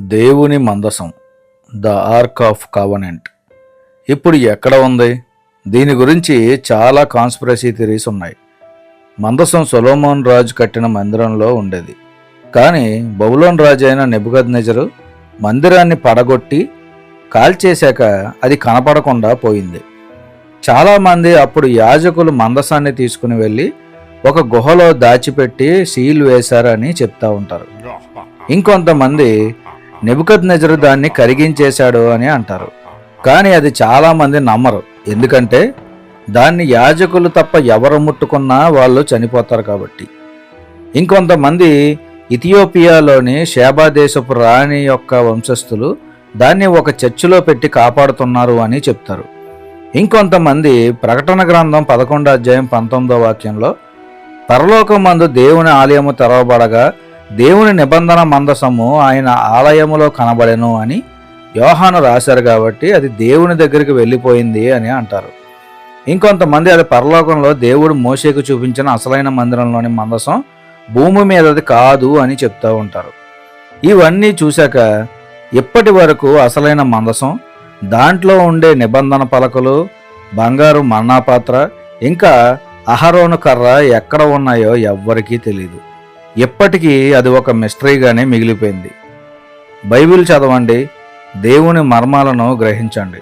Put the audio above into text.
దేవుని మందసం the arc of covenant. ఇప్పుడు ఎక్కడ ఉంది? దీని గురించి చాలా కాన్స్పిరసీ థిరీస్ ఉన్నాయి. మందసం సొలోమోన్ రాజు కట్టిన మందిరంలో ఉండేది. కానీ బబులోన్ రాజు అయిన నిబుగద్ నిజరు మందిరాన్ని పడగొట్టి కాల్చేశాక అది కనపడకుండా పోయింది. చాలామంది అప్పుడు యాజకులు మందసాన్ని తీసుకుని వెళ్ళి ఒక గుహలో దాచిపెట్టి సీల్ వేశారని చెప్తా ఉంటారు. ఇంకొంతమంది నిబుకత్ నజరు దాన్ని కరిగించేశాడు అని అంటారు. కానీ అది చాలామంది నమ్మరు. ఎందుకంటే దాన్ని యాజకులు తప్ప ఎవరు ముట్టుకున్నా వాళ్ళు చనిపోతారు కాబట్టి. ఇంకొంతమంది ఇథియోపియాలోని షేబా దేశపు రాణి యొక్క వంశస్థులు దాన్ని ఒక చర్చిలో పెట్టి కాపాడుతున్నారు అని చెప్తారు. ఇంకొంతమంది ప్రకటన గ్రంథం పదకొండో అధ్యాయం పంతొమ్మిదో వాక్యంలో పరలోకమందు దేవుని ఆలయము తెరవబడగా దేవుని నిబంధన మందసము ఆయన ఆలయములో కనబడెను అని యోహాను రాశారు కాబట్టి అది దేవుని దగ్గరికి వెళ్ళిపోయింది అని అంటారు. ఇంకొంతమంది అది పరలోకంలో దేవుడు మోషేకు చూపించిన అసలైన మందిరంలోని మందసం భూమి మీదది కాదు అని చెప్తూ ఉంటారు. ఇవన్నీ చూశాక ఇప్పటి వరకు అసలైన మందసం దాంట్లో ఉండే నిబంధన పలకలు బంగారు మన్నా పాత్ర ఇంకా అహరోను కర్ర ఎక్కడ ఉన్నాయో ఎవ్వరికీ తెలియదు ఇప్పటికీ అది ఒక మిస్టరీగానే మిగిలిపోయింది. బైబిల్ చదవండి దేవుని మర్మాలను గ్రహించండి.